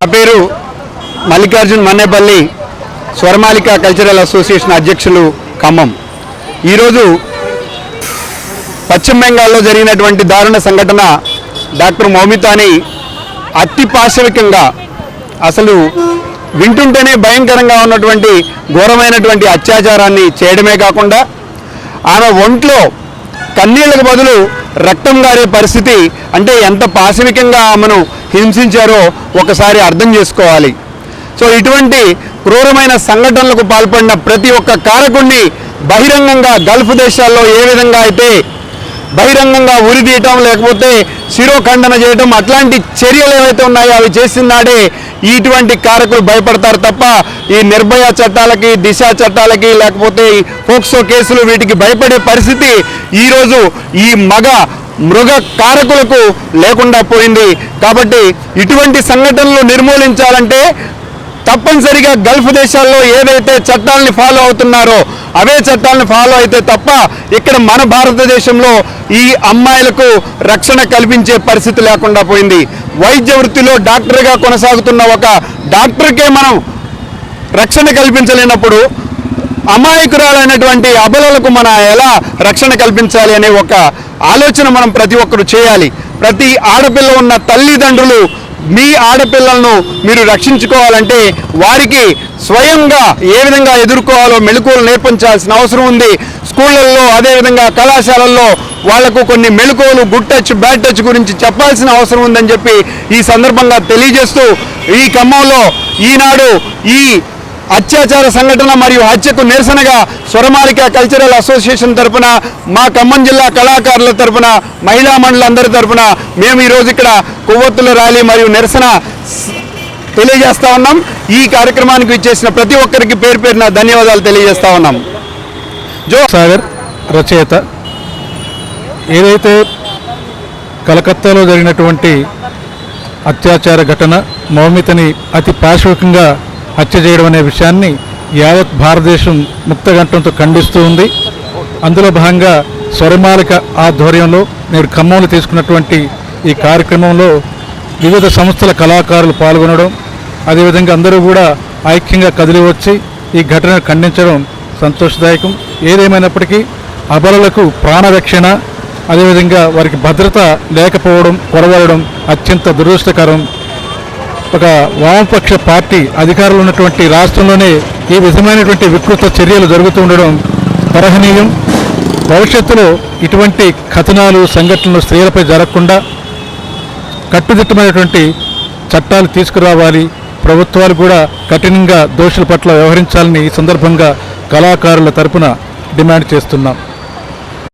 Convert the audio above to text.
నా పేరు Mallikarjun Mannepalli Swarmalika cultural association అధ్యక్షులు ఖమ్మం. ఈరోజు పశ్చిమ బెంగాల్లో జరిగినటువంటి దారుణ సంఘటన డాక్టర్ మౌమితాని అతి పాశవికంగా అసలు వింటుంటేనే భయంకరంగా ఉన్నటువంటి ఘోరమైనటువంటి అత్యాచారాన్ని చేయడమే కాకుండా ఆమె ఒంట్లో కన్నీళ్ళకు బదులు రక్తం గారే పరిస్థితి అంటే ఎంత పాశవికంగా ఆమెను హింసించారో ఒకసారి అర్థం చేసుకోవాలి. సో ఇటువంటి క్రూరమైన సంఘటనలకు పాల్పడిన ప్రతి ఒక్క కారకుణ్ణి బహిరంగంగా గల్ఫ్ దేశాల్లో ఏ విధంగా అయితే బహిరంగంగా ఉరితీయటం లేకపోతే శిరోఖండన చేయటం అట్లాంటి చర్యలు ఏవైతే ఉన్నాయో అవి చేసిన నాడే ఇటువంటి కారకులు భయపడతారు తప్ప ఈ నిర్భయ చట్టాలకి దిశ చట్టాలకి లేకపోతే ఈ పోక్సో కేసులు వీటికి భయపడే పరిస్థితి ఈరోజు ఈ మగ మృగ కారకులకు లేకుండా పోయింది. కాబట్టి ఇటువంటి సంఘటనలు నిర్మూలించాలంటే తప్పనిసరిగా గల్ఫ్ దేశాల్లో ఏదైతే చట్టాలని ఫాలో అవుతున్నారో అవే చట్టాలను ఫాలో అయితే తప్ప ఇక్కడ మన భారతదేశంలో ఈ అమ్మాయిలకు రక్షణ కల్పించే పరిస్థితి లేకుండా పోయింది. వైద్య వృత్తిలో డాక్టర్గా కొనసాగుతున్న ఒక డాక్టర్కే మనం రక్షణ కల్పించలేనప్పుడు అమాయకురాలైనటువంటి అబలలకు మన ఎలా రక్షణ కల్పించాలి అనే ఒక ఆలోచన మనం ప్రతి ఒక్కరు చేయాలి. ప్రతి ఆడపిల్ల ఉన్న తల్లిదండ్రులు మీ ఆడపిల్లలను మీరు రక్షించుకోవాలంటే వారికి స్వయంగా ఏ విధంగా ఎదుర్కోవాలో మెళుకువలు నేర్పించాల్సిన అవసరం ఉంది. స్కూళ్ళల్లో అదేవిధంగా కళాశాలల్లో వాళ్ళకు కొన్ని మెళుకువలు గుడ్ టచ్ బ్యాడ్ టచ్ గురించి చెప్పాల్సిన అవసరం ఉందని చెప్పి ఈ సందర్భంగా తెలియజేస్తూ ఈ ఖమ్మంలో ఈనాడు ఈ అత్యాచార సంఘటన మరియు హత్యకు నిరసనగా స్వరమాలిక కల్చరల్ అసోసియేషన్ తరపున మా ఖమ్మం జిల్లా కళాకారుల తరపున మహిళా మండలందరి తరపున మేము ఈరోజు ఇక్కడ కొవ్వొత్తుల ర్యాలీ మరియు నిరసన తెలియజేస్తా ఉన్నాం. ఈ కార్యక్రమానికి ఇచ్చేసిన ప్రతి ఒక్కరికి పేరు పేరున ధన్యవాదాలు తెలియజేస్తా ఉన్నాం. జో సాగర్ రచయిత ఏదైతే కలకత్తాలో జరిగినటువంటి అత్యాచార ఘటన మౌమితని అతి పాశవికంగా హత్య చేయడం అనే విషయాన్ని యావత్ భారతదేశం ముక్తగంఠంతో ఖండిస్తూ ఉంది. అందులో భాగంగా స్వరమాలిక ఆధ్వర్యంలో నేడు ఖమ్మంలో తీసుకున్నటువంటి ఈ కార్యక్రమంలో వివిధ సంస్థల కళాకారులు పాల్గొనడం అదేవిధంగా అందరూ కూడా ఐక్యంగా కదిలి వచ్చి ఈ ఘటనను ఖండించడం సంతోషదాయకం. ఏదేమైనప్పటికీ అబలలకు ప్రాణరక్షణ అదేవిధంగా వారికి భద్రత లేకపోవడం కొరవడడం అత్యంత దురదృష్టకరం. ఒక వామపక్ష పార్టీ అధికారులు ఉన్నటువంటి రాష్ట్రంలోనే ఈ విధమైనటువంటి వికృత చర్యలు జరుగుతూ ఉండడం పరహనీయం భవిష్యత్తులో ఇటువంటి కథనాలు సంఘటనలు స్త్రీలపై జరగకుండా కట్టుదిట్టమైనటువంటి చట్టాలు తీసుకురావాలి. ప్రభుత్వాలు కూడా కఠినంగా దోషుల పట్ల వ్యవహరించాలని ఈ సందర్భంగా కళాకారుల తరపున డిమాండ్ చేస్తున్నాం.